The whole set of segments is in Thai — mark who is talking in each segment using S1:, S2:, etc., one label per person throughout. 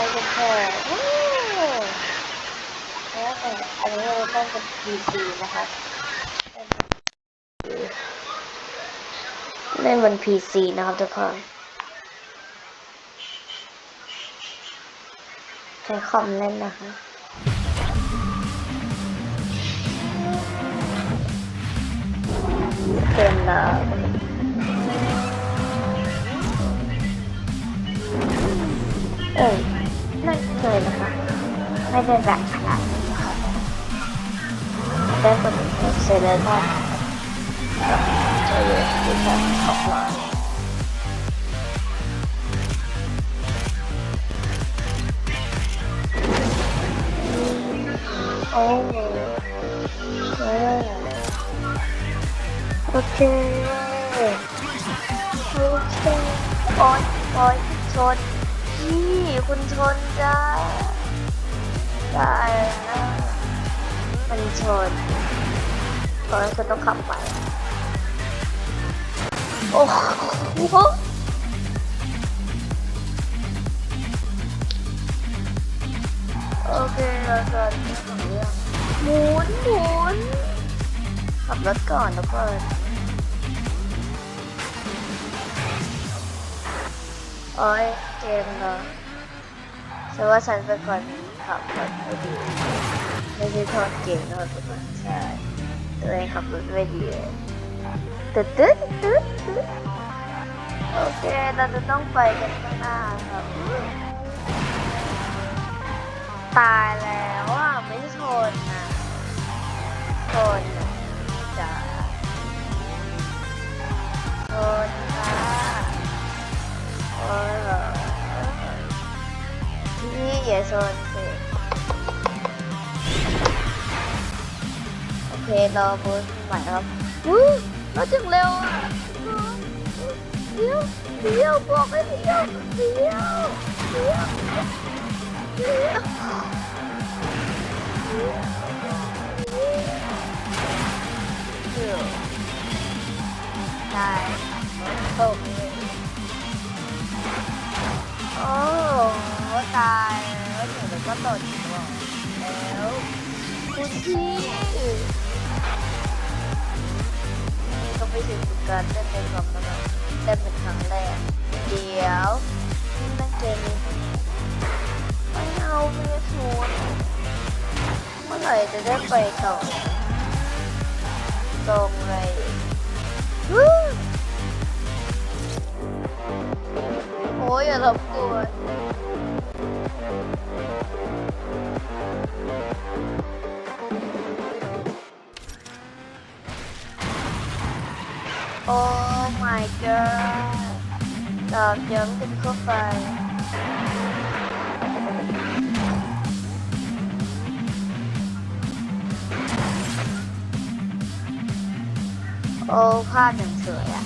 S1: กันเถอะวู้แล้วแต่อันนี้เราต้องเป็น PC นะคะเล่นบน PC นะครับทุกคนใช้คอมเล่นนะคะเกมเราเอ้ ไม่ได้แบบขนาดนี้นะคะได้กดเสร็จแล้วก็จะเลือกที่จะออกมาโอ้โหเออโอเคโอเคโอ๊ยโอ๊ยชนพี่คุณชนจ้า ได้แล้วมันชนตอนนั้นคุณต้องขับไป โอ้โหโอเคเราจะเรื่องหมุนหมุนขับรถก่อนทุกคนโอ้ยเกมเนา แต่ว่าฉันเป็นคนขับรถไม่ดีไม่ใช่โทษเกมโทษทุกคนใช่ตัวเองขับรถไม่ดีเลยตึ๊ดตึ๊ดตึ๊ดตึ๊ดโอเคเราจะต้องไปกันข้างหน้าครับ ตายแล้วอะไม่ชนนะ พี่อย่าชนสิโอเครอบูสใหม่ครับวู้รถจึงเร็วอะเดี๋ยวเดี๋ยวบอกให้เดี๋ยวเดี๋ยวเดี๋ยวเดี๋ยว เดี๋ยวก็ตกแล้วคุณพี่ก็ไม่ถึงการเต้นในกล่องแล้วเต้นเป็นครั้งแรกเดี๋ยวนี่มันเกมนี้ไม่เอาไม่ชวนเมื่อไหร่จะได้ไปต่อตรงเลยโอ้ยอย่ารบกวน โอ้ my god ตอบย้ำกันเข้าไปโอ้ภาพอย่างสวยอะ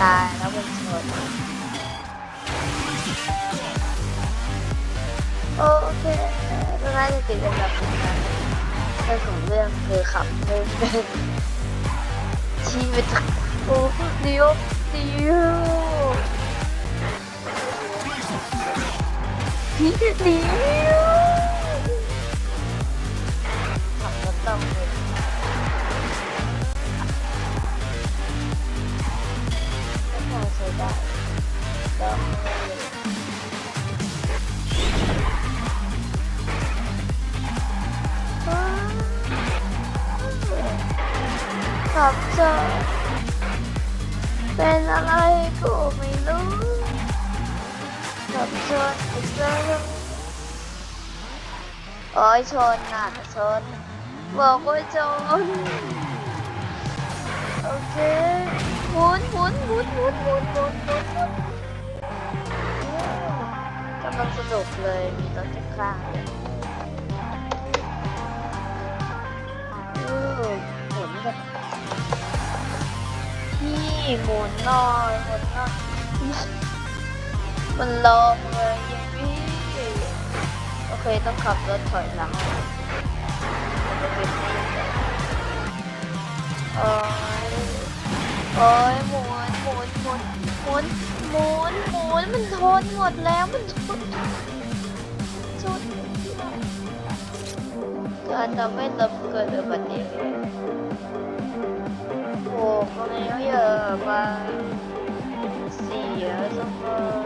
S1: ตายแล้วเป็นชน น่าจะติดอันแบบนั้นเรื่องของเรื่องคือขับไม่เป็นชีวิตโอ้เดียวเดียวพี่เดียว ชนโอ้ยชนน่ะชนบอกว่าชนโอเคหมุนหมุนหมุนหมุนหมุนหมุนหมุนกำลังสนุกเลยมีรถข้างหมุนแบบนี่หมุนหน่อยหมุนน่อย มันลงเลยยังพี่โอเคต้องขับรถถอยหลังจะเป็นไม่ได้โอ้ยโอ้ยหมุนหมุนหมุนหมุนหมุนหมุนมันทนหมดแล้วมันทนชนการทำให้เราเกิดอุบัติเหตุโอ้คนนี้เยอะมากเสียสมอง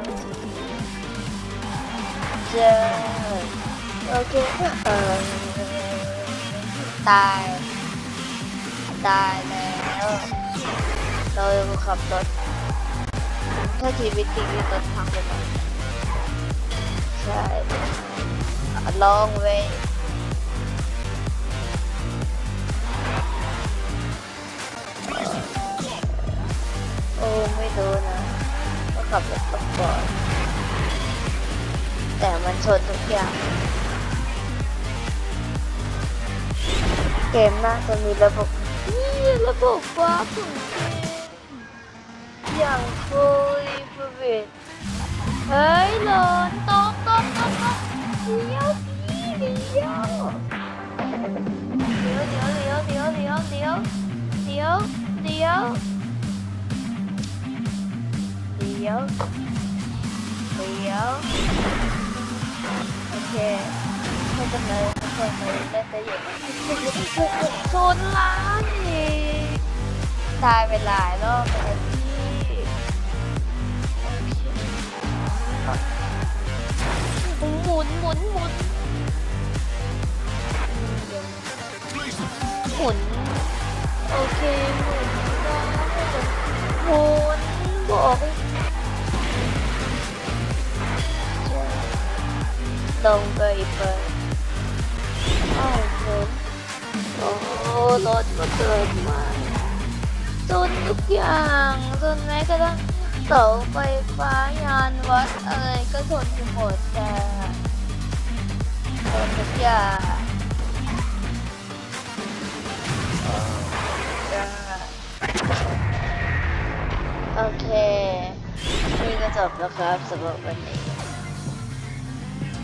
S1: เจอโอเคเออตาย ตายแล้วเราขับรถถ้าชีวิตจริงนี่รถพังไปหมดใช่ลองเว้ยโอ้ไม่รู้นะก็ขับรถตกก่อน แต่มันชนทุกอย่าง เกมน่าจะมีระบบระบบว้าร์ปของเกมอย่างโคุยประเวทเฮ้ยหลอนตกตกตกตกเดี๋ยวพี่เดี๋ยวเดี๋ยวเดี๋ยวเดี๋ยวเดี๋ยวเดี๋ยวเดี๋ยวเดี๋ยวเดี๋ยวเดี๋ยวเดี๋ยว คไม่เป็นไรไม่เป็นไรได้แต่อย่ชนล้านอีกตายไปหลายรอบแล้วพี่หมุนหมุนหมุนหมุนโอเคหมุนก็หมุนบอก ลงไปเปิดอ้าวหมุนโอ้รถก็เกิดมาจนทุกอย่างจนแม้กระทั่งเสาไฟฟ้ายานวัดอะไรก็ทนอยู่หมดจ้ะทนทุกอย่างจ้ะโอเค นี่ก็จบแล้วครับสำหรับวันนี้